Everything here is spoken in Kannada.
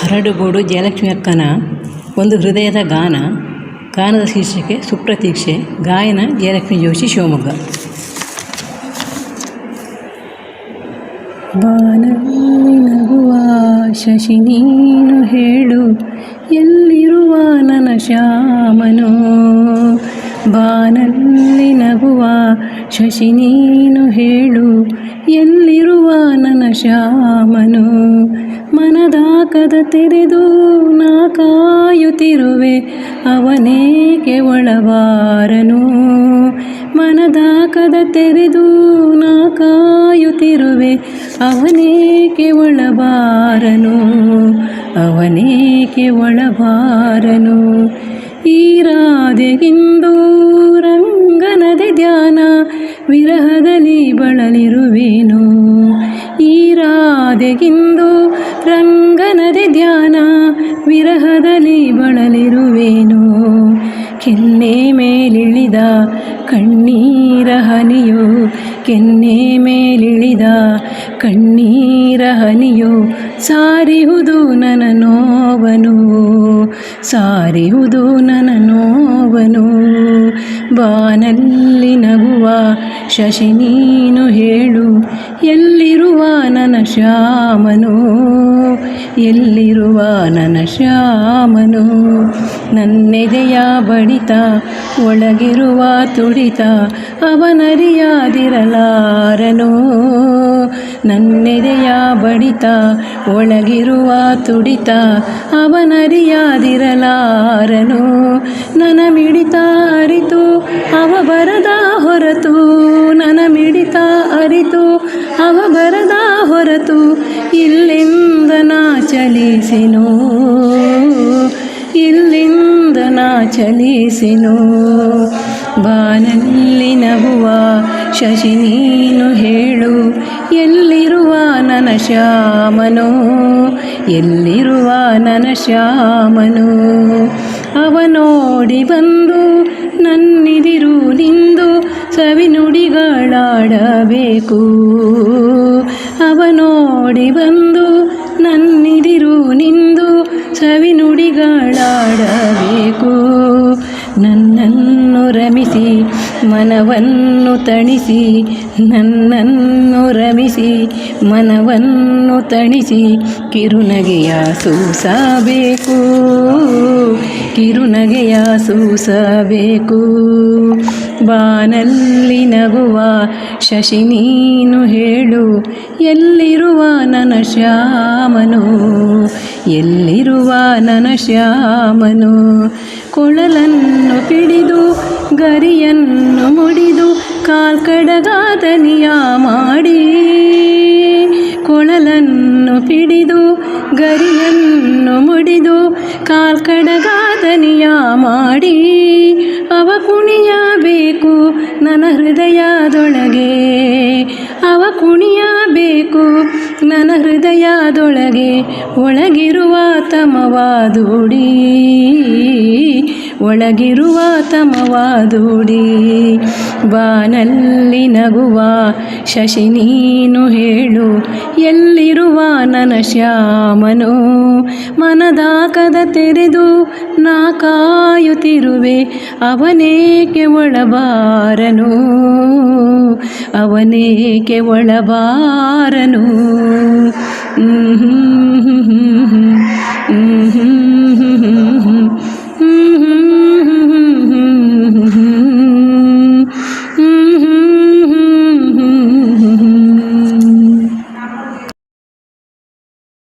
ಹರಡುಗೋಡು ಜಯಲಕ್ಷ್ಮಿ ಅಕ್ಕನ ಒಂದು ಹೃದಯದ ಗಾನ. ಗಾನದ ಶೀರ್ಷಿಕೆ ಸುಪ್ರತೀಕ್ಷೆ, ಗಾಯನ ಜಯಲಕ್ಷ್ಮಿ ಜೋಶಿ ಶಿವಮೊಗ್ಗ. ಬಾನಲ್ಲಿ ನಗುವ ಶಶಿ ನೀನು ಹೇಳು, ಎಲ್ಲಿರುವ ನನ್ನ ಶ್ಯಾಮನು? ಬಾನಲ್ಲಿ ನಗುವ ಶಶಿ ನೀನು ಹೇಳು, ಎಲ್ಲಿರುವ ನನ್ನ ಶ್ಯಾಮನು? ಮನದಾಕದ ತೆರೆದು ನಾ ಕಾಯುತ್ತಿರುವೆ ಅವನೇಕೆ ಒಳಬಾರನು? ಮನದಾಕದ ತೆರೆದು ನಾ ಕಾಯುತ್ತಿರುವೆ ಅವನೇಕೆ ಒಳಬಾರನು? ಅವನೇಕೆ ಒಳಬಾರನು? ಈ ರಾಧೆಗಿಂದು ರಂಗನದೆ ಧ್ಯಾನ, ವಿರಹದಲ್ಲಿ ಬಳಲಿರುವೇನು. ರಾಧೆಗಿಂದು ರಂಗನದಿ ಧ್ಯಾನ ವಿರಹದಲ್ಲಿ ಬಳಲಿರುವೇನು. ಕೆನ್ನೆ ಮೇಲಿಳಿದ ಕಣ್ಣೀರ ಹನಿಯು ಕೆನ್ನೆ ಮೇಲಿಳಿದ ಕಣ್ಣೀರ ಹನಿಯು ಸಾರಿಹುದು ನನ್ನ ನೋವನು, ಸಾರಿಹುದು ನನ್ನ ನೋವನು. ಬಾನಲ್ಲಿ ನಗುವ ಶಶಿ ನೀನು ಹೇಳು, ಎಲ್ಲಿರುವ ಶ್ಯಾಮನು, ಎಲ್ಲಿರುವ ನನ್ನ ಶ್ಯಾಮನು? ನನ್ನೆದೆಯ ಬಡಿತ, ಒಳಗಿರುವ ತುಡಿತ, ಅವನರಿಯಾದಿರಲಾರನು? ನನ್ನೆದೆಯ ಬಡಿತ, ಒಳಗಿರುವ ತುಡಿತ, ಅವನರಿಯಾದಿರಲಾರನು? ನನ್ನ ಮಿಡಿತ ಅರಿತು ಅವ ಬರದ ಹೊರತು ನನ್ನ ಮಿಡಿತ ಅರಿತು ಅವ ಹೊರತು ಇಲ್ಲಿಂದ ನಾ ಚಲಿಸಿನು? ಇಲ್ಲಿಂದ ನಾ ಚಲಿಸಿನು? ಬಾನಲ್ಲಿ ನಗುವ ಶಶಿ ನೀನು ಹೇಳು, ಎಲ್ಲಿರುವ ನನ್ನ ಶ್ಯಾಮನು? ಎಲ್ಲಿರುವ ನನ್ನ ಶ್ಯಾಮನು? ಅವನೋಡಿ ಬಂದು ನನ್ನಿದಿರು ನಿಂದು ಸವಿನುಡಿಗಳಾಡಬೇಕು. ಅವನೋಡಿ ಬಂದು, ನನ್ನಿದಿರು ನಿಂದು ಸವಿನುಡಿಗಳಾಡಬೇಕು ನನ್ನನ್ನು ರಮಿಸಿ, ಮನವನ್ನು ತಣಿಸಿ, ನನ್ನನ್ನು ರಮಿಸಿ, ಮನವನ್ನು ತಣಿಸಿ, ಕಿರುನಗೆಯ ಸೂಸಬೇಕು. ಕಿರುನಗೆಯ ಸೂಸಬೇಕು. ಬಾನಲ್ಲಿ ನಗುವ ಶಶಿ ನೀನು ಹೇಳು, ಎಲ್ಲಿರುವ ನನ ಶ್ಯಾಮನು? ಎಲ್ಲಿರುವ ನನ ಶ್ಯಾಮನು? ಕೊಳಲನ್ನು ಪಿಡಿದು ಗರಿಯನ್ನು ಮುಡಿದು, ಕಾಲ್ಕಡಗಾದನಿಯ ಮಾಡಿ. ಕೊಳಲನ್ನು ಪಿಡಿದು, ಗರಿಯನ್ನು ಮುಡಿದು, ಕಾಲ್ಕಡಗಾದನಿಯ ಮಾಡಿ. ನನ್ನ ಹೃದಯದೊಳಗೆ ಅವ ಕುಣಿಯಬೇಕು. ನನ್ನ ಹೃದಯದೊಳಗೆ ಒಳಗಿರುವ ತಮವಾದುಡಿ ಒಳಗಿರುವ ತಮವಾದೂಡಿ ಬಾನಲ್ಲಿ ನಗುವ ಶಶಿ ನೀನು ಹೇಳು, ಎಲ್ಲಿರುವ ನನ್ನ ಶ್ಯಾಮನು? ಮನದಾಕದ ತೆರೆದು ನಾ ಕಾಯುತ್ತಿರುವೆ, ಅವನೇಕೆ ಒಳಬಾರನು? ಅವನೇಕೆ ಒಳಬಾರನು? ಹ್ಮ್